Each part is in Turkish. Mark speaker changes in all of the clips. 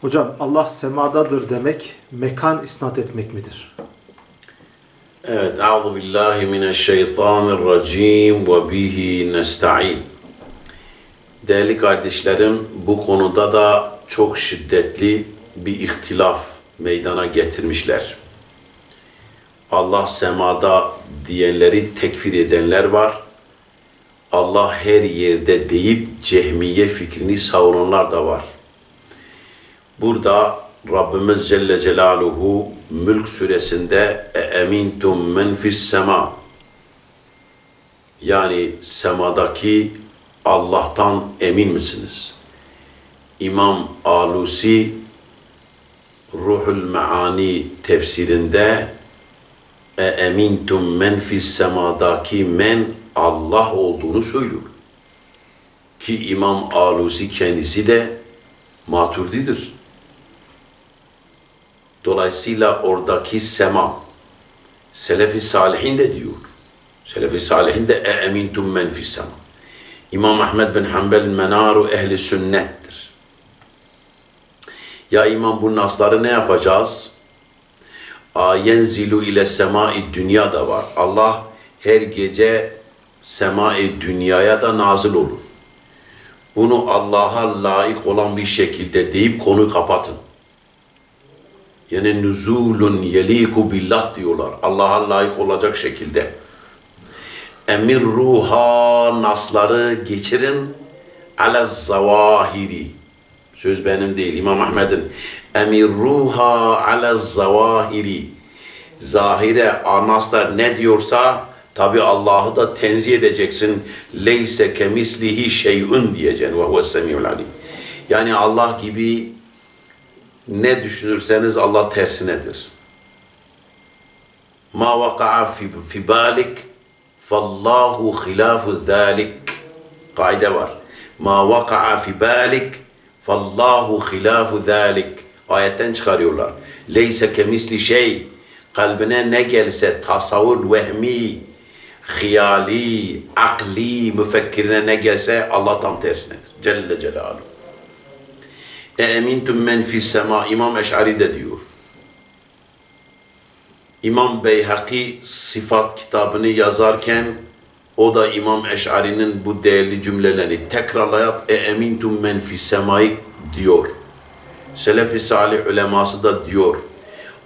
Speaker 1: Hocam Allah semadadır demek mekan isnat etmek midir?
Speaker 2: Evet, Euzu billahi mineşşeytanirracim ve bihi nesta'in. Değerli kardeşlerim, bu konuda da çok şiddetli bir ihtilaf meydana getirmişler. Allah semada diyenleri tekfir edenler var. Allah her yerde deyip cehmiye fikrini savunanlar da var. Burada Rabbimiz Celle Celaluhu Mülk suresinde e emintum men fis sema yani semadaki Allah'tan emin misiniz? İmam Alusi Ruhul Meani tefsirinde e emintum men fis semadaki men Allah olduğunu söylüyor. Ki İmam Alusi kendisi de maturdidir. Dolayısıyla oradaki sema, Selefi Salihin de diyor. Selefi Salihin de e emintum men fis sema. İmam Ahmed bin Hanbel menaru ehli sünnettir. Ya İmam bu nasları ne yapacağız? Ayen zilu ile semai dünya da var. Allah her gece semai dünyaya da nazil olur. Bunu Allah'a layık olan bir şekilde deyip konuyu kapatın. Yani nüzulun yeliku billah diyorlar. Allah'a layık olacak şekilde. Emir ruha nasları geçirin ala zavahiri. Söz benim değil İmam Ahmed'in. Emir ruha ala zavahiri. Zahire anaslar ne diyorsa tabi Allah'ı da tenzih edeceksin. Leyse kemislihi şey'ün diyeceksin. Ve huves semiyul alim. Yani Allah gibi ne düşünürseniz Allah tersinedir. Ma vaka'a fi, balik fallahu hilafu zalik. Kaide var. Ma vaka'a fi balik fallahu hilafu zalik. Ayetten çıkarıyorlar. Leyse kemisli şey. Kalbine ne gelse tasavvur vehmi, hiyali, akli, müfekkirine ne gelse Allah tam tersinedir. Celle Celaluhu. Emintum men fis sema İmam Eş'ari de diyor. İmam Beyhaki sıfat kitabını yazarken o da İmam Eş'ari'nin bu değerli cümlelerini tekrarlayıp e emintum men fis semai diyor. Selefi salih uleması da diyor.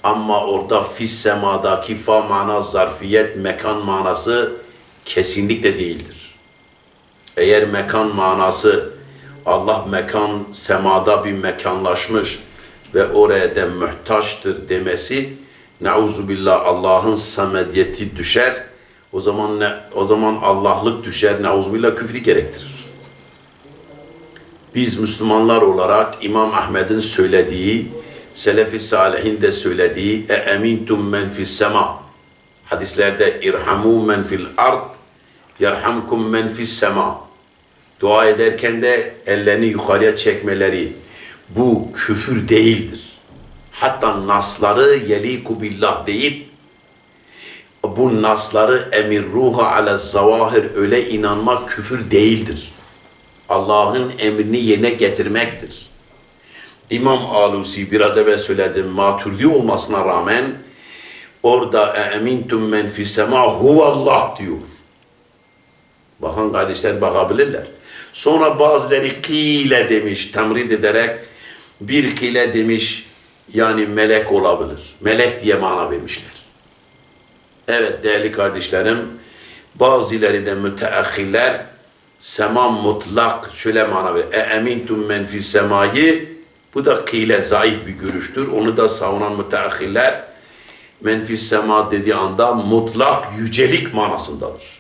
Speaker 2: Ama orada fis semadaki fa mana zarfiyet mekan manası kesinlikle değildir. Eğer mekan manası Allah mekan semada bir mekanlaşmış ve oraya da mühtaçtır demesi neuzubillah Allah'ın samediyeti düşer. O zaman ne o zaman Allah'lık düşer. Neuzubillah küfrü gerektirir. Biz Müslümanlar olarak İmam Ahmed'in söylediği, Selefi Salihin de söylediği e emintum men fis sema hadislerde irhamu men fil ard yerhamkum men fis sema dua ederken de ellerini yukarıya çekmeleri bu küfür değildir. Hatta nasları yeliku billah deyip bu nasları emir ruha ala zavahir öyle inanmak küfür değildir. Allah'ın emrini yerine getirmektir. İmam Alusi biraz evvel söyledim maturdi olmasına rağmen orada emintum men fis sema huvallah diyor. Bakın kardeşler bakabilirler. Sonra bazıları kile demiş temrid ederek bir kile demiş yani melek olabilir. Melek diye mana vermişler. Evet değerli kardeşlerim bazıları da müteahhiller sema mutlak şöyle mana verir. E emintum men fis semayı bu da kile zayıf bir görüştür. Onu da savunan müteahhiller men fis sema dediği anda mutlak yücelik manasındadır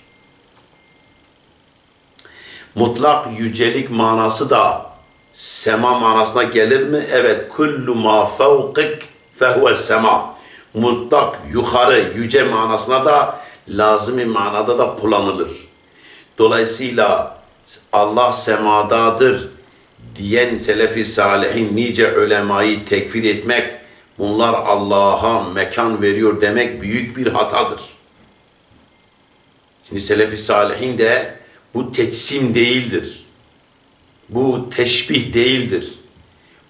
Speaker 2: mutlak yücelik manası da sema manasına gelir mi? Evet. Kullu ma fevkik fehuve sema. Mutlak yukarı yüce manasına da lazım manada da kullanılır. Dolayısıyla Allah semadadır diyen selefi salihin nice ulemayı tekfir etmek, bunlar Allah'a mekan veriyor demek büyük bir hatadır. Şimdi selefi salihin de bu teçsim değildir. Bu teşbih değildir.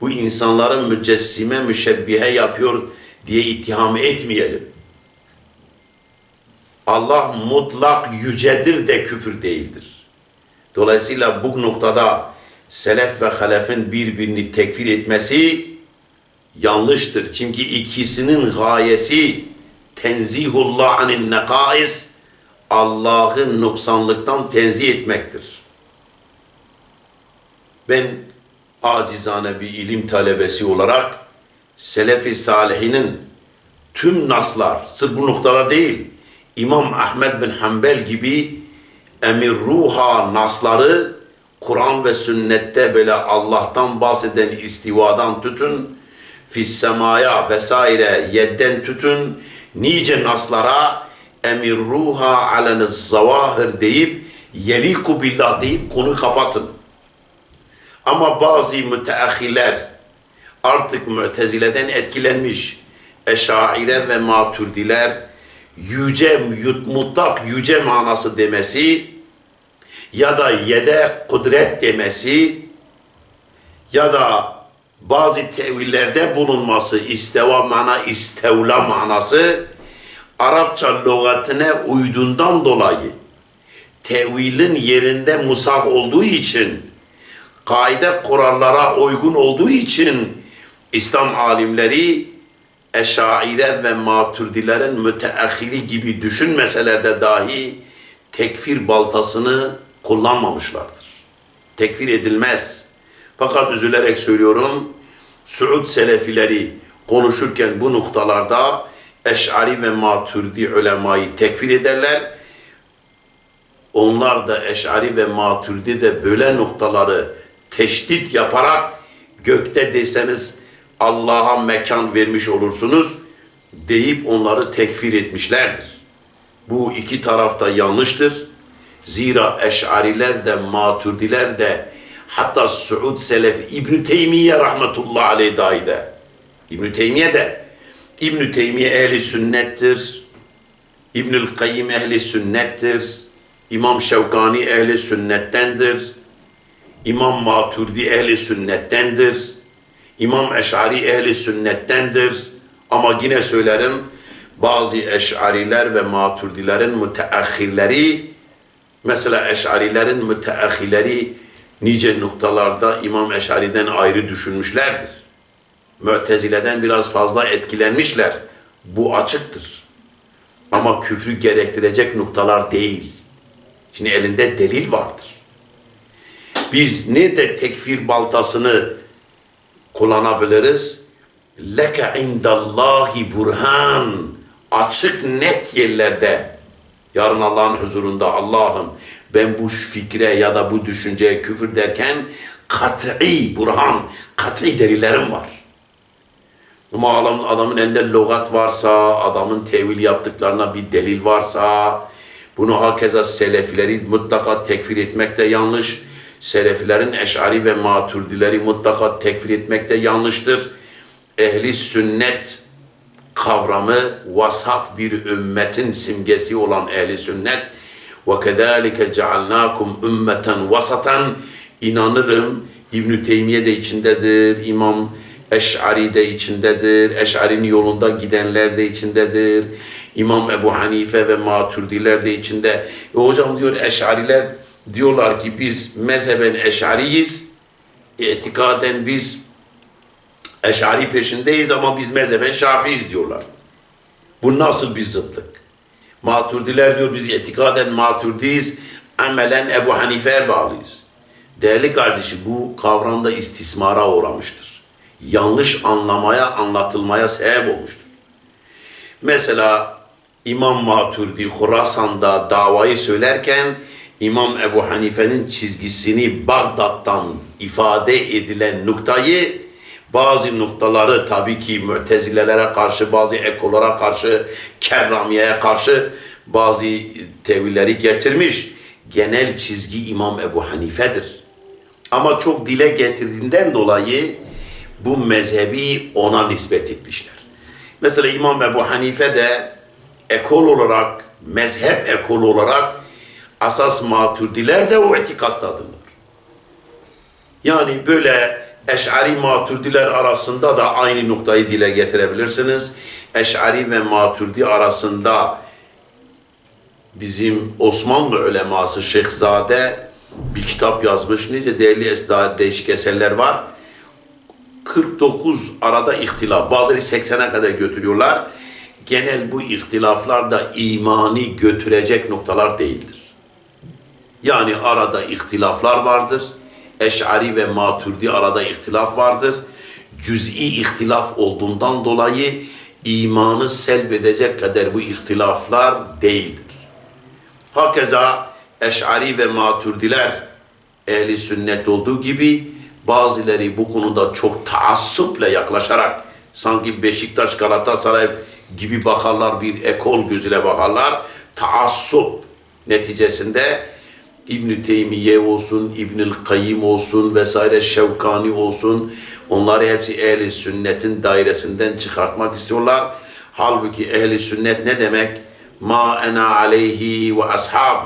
Speaker 2: bu insanların mücessime müşebbihe yapıyor diye itham etmeyelim. Allah mutlak yücedir de küfür değildir. Dolayısıyla bu noktada selef ve halefin birbirini tekfir etmesi yanlıştır. Çünkü ikisinin gayesi tenzihullah anil nekais Allah'ı noksanlıktan tenzih etmektir. Ben acizane bir ilim talebesi olarak Selefi Salihinin tüm naslar, sırf bu noktada değil, İmam Ahmed bin Hanbel gibi emir ruha nasları Kur'an ve sünnette böyle Allah'tan bahseden istivadan tutun, fissemaya vesaire yedden tutun, nice naslara emir ruha aleniz zavahir deyip yeliku billah deyip konu kapatın. Ama bazı müteahhiler artık mütezileden etkilenmiş eşaire ve maturdiler yüce, mutlak yüce manası demesi ya da yede kudret demesi ya da bazı tevillerde bulunması isteva mana istevla manası Arapça lügatine uyduğundan dolayı tevilin yerinde musaf olduğu için kaide kurallara uygun olduğu için İslam alimleri Eşaire ve Maturdilerin müteahhili gibi düşünmeseler de dahi tekfir baltasını kullanmamışlardır. Tekfir edilmez. Fakat üzülerek söylüyorum, Suud Selefileri konuşurken bu noktalarda Eş'ari ve Maturdi ulemayı tekfir ederler. Onlar da Eş'ari ve Maturdi de böyle noktaları teşdit yaparak gökte deseniz Allah'a mekan vermiş olursunuz deyip onları tekfir etmişlerdir. Bu iki tarafta yanlıştır. Zira Eş'ariler de Maturdiler de hatta Suud Selef İbn Teymiye rahmetullahi aleyh dahi de İbn Teymiye de İbn Teymiye ehli sünnettir. İbnül Kayyim ehli sünnettir. İmam Şevkani ehli sünnettendir. İmam Maturdi ehli sünnettendir. İmam Eş'ari ehli sünnettendir. Ama yine söylerim bazı Eş'ariler ve Maturdilerin müteahhirleri mesela Eş'arilerin müteahhirleri nice noktalarda İmam Eş'ari'den ayrı düşünmüşlerdir. Mü'tezileden biraz fazla etkilenmişler. Bu açıktır. Ama küfrü gerektirecek noktalar değil. Şimdi elinde delil vardır. Biz ne de tekfir baltasını kullanabiliriz? Leke indallahi burhan açık net yerlerde yarın Allah'ın huzurunda Allah'ım ben bu fikre ya da bu düşünceye küfür derken kat'i burhan, kat'i delillerim var. Ama adamın, adamın elinde logat varsa, adamın tevil yaptıklarına bir delil varsa, bunu hakeza selefileri mutlaka tekfir etmek de yanlış. Selefilerin eşari ve maturdileri mutlaka tekfir etmek de yanlıştır. Ehli sünnet kavramı vasat bir ümmetin simgesi olan ehli sünnet ve kezalike cealnakum ümmeten vasatan inanırım İbn Teymiye de içindedir. İmam Eş'ari de içindedir. Eş'ari'nin yolunda gidenler de içindedir. İmam Ebu Hanife ve Maturdiler de içinde. E hocam diyor Eş'ariler diyorlar ki biz mezheben Eş'ariyiz. Etikaden biz Eş'ari peşindeyiz ama biz mezheben Şafiiz diyorlar. Bu nasıl bir zıtlık? Maturdiler diyor biz etikaden Maturdiyiz, amelen Ebu Hanife'ye bağlıyız. Değerli kardeşim bu kavramda istismara uğramıştır. Yanlış anlamaya, anlatılmaya sebep olmuştur. Mesela İmam Maturdi Khurasan'da davayı söylerken İmam Ebu Hanife'nin çizgisini Bağdat'tan ifade edilen noktayı bazı noktaları tabii ki mütezilelere karşı, bazı ekollara karşı, kerramiyeye karşı bazı tevilleri getirmiş. Genel çizgi İmam Ebu Hanife'dir. Ama çok dile getirdiğinden dolayı bu mezhebi ona nispet etmişler. Mesela İmam Ebu Hanife de ekol olarak, mezhep ekol olarak asas maturdiler de o etikattadırlar. Yani böyle Eş'ari Maturidiler arasında da aynı noktayı dile getirebilirsiniz. Eş'ari ve Maturidi arasında bizim Osmanlı uleması Şeyhzade bir kitap yazmış. Nice değerli değişik eserler var. 49 arada ihtilaf. Bazıları 80'e kadar götürüyorlar. Genel bu ihtilaflar da imani götürecek noktalar değildir. Yani arada ihtilaflar vardır. Eş'ari ve Maturidi arada ihtilaf vardır. Cüz'i ihtilaf olduğundan dolayı imanı selbedecek kadar bu ihtilaflar değildir. Hakeza Eş'ari ve Maturidiler ehli sünnet olduğu gibi bazıları bu konuda çok taassupla yaklaşarak sanki Beşiktaş Galatasaray gibi bakarlar bir ekol gözüyle bakarlar. Taassup neticesinde İbn Teymiye olsun, İbnül Kayyim olsun vesaire Şevkani olsun onları hepsi ehli sünnetin dairesinden çıkartmak istiyorlar. Halbuki ehli sünnet ne demek? Ma ena aleyhi ve ashab.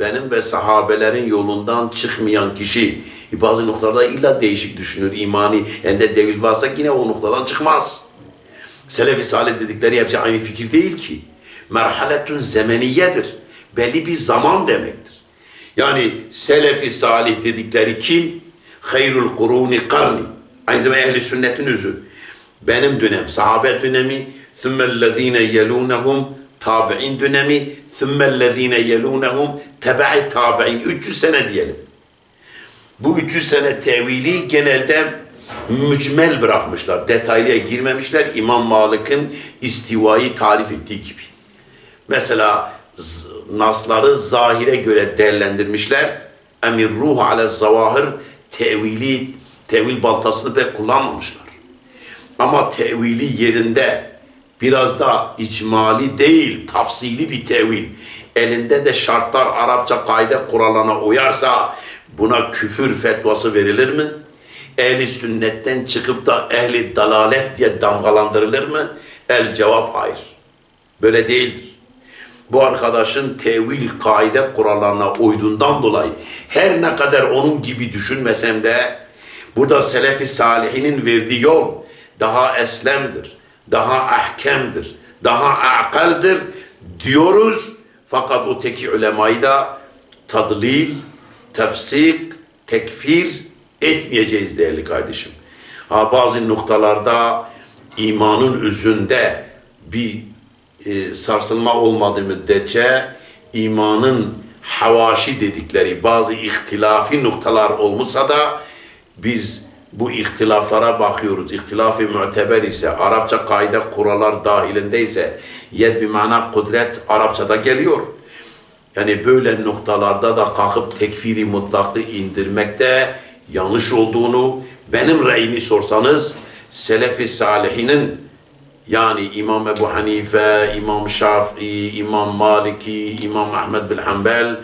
Speaker 2: Benim ve sahabelerin yolundan çıkmayan kişi bazı noktalarda illa değişik düşünür. imani ende delil varsa yine o noktadan çıkmaz. Selefi salih dedikleri hepsi aynı fikir değil ki. Merhaletun zemeniyedir. Belli bir zaman demektir. Yani selefi salih dedikleri kim? Hayrul kuruni karni. Aynı zamanda ehli sünnetin özü. Benim dönem, sahabe dönemi, thümmellezine yelûnehum, tabi'in dönemi, thümmellezine yelûnehum, tebe'i tabi'in. 300 sene diyelim. Bu 300 sene tevili genelde mücmel bırakmışlar. Detaylıya girmemişler. İmam Malik'in istivayı tarif ettiği gibi. Mesela nasları zahire göre değerlendirmişler. Emir ruh ale zavahir tevili, tevil baltasını pek kullanmamışlar. Ama tevili yerinde biraz da icmali değil, tafsili bir tevil. Elinde de şartlar Arapça kaide kuralına uyarsa buna küfür fetvası verilir mi? Ehli sünnetten çıkıp da ehli dalalet diye damgalandırılır mı? El cevap hayır. Böyle değildir. Bu arkadaşın tevil kaide kurallarına uyduğundan dolayı her ne kadar onun gibi düşünmesem de burada Selefi Salihinin verdiği yol daha eslemdir, daha ahkemdir, daha akaldir diyoruz. Fakat o teki ulemayı da tadlil, tefsik, tekfir etmeyeceğiz değerli kardeşim. Ha bazı noktalarda imanın özünde bir e, sarsılma olmadığı müddetçe imanın havaşi dedikleri bazı ihtilafi noktalar olmuşsa da biz bu ihtilaflara bakıyoruz. İhtilaf-ı müteber ise, Arapça kaide kurallar dahilindeyse, yed bir mana kudret Arapçada geliyor. Yani böyle noktalarda da kalkıp tekfiri mutlakı indirmekte yanlış olduğunu, benim reyimi sorsanız, Selefi Salihinin yani İmam Ebu Hanife, İmam Şafii, İmam Maliki, İmam Ahmed bin Hanbel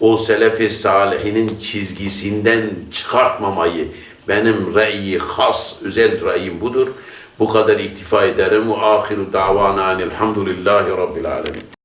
Speaker 2: o Selefi Salihinin çizgisinden çıkartmamayı benim reyi has, özel reyim budur. Bu kadar iktifa ederim. Ve ahiru davana elhamdülillahi rabbil alemin.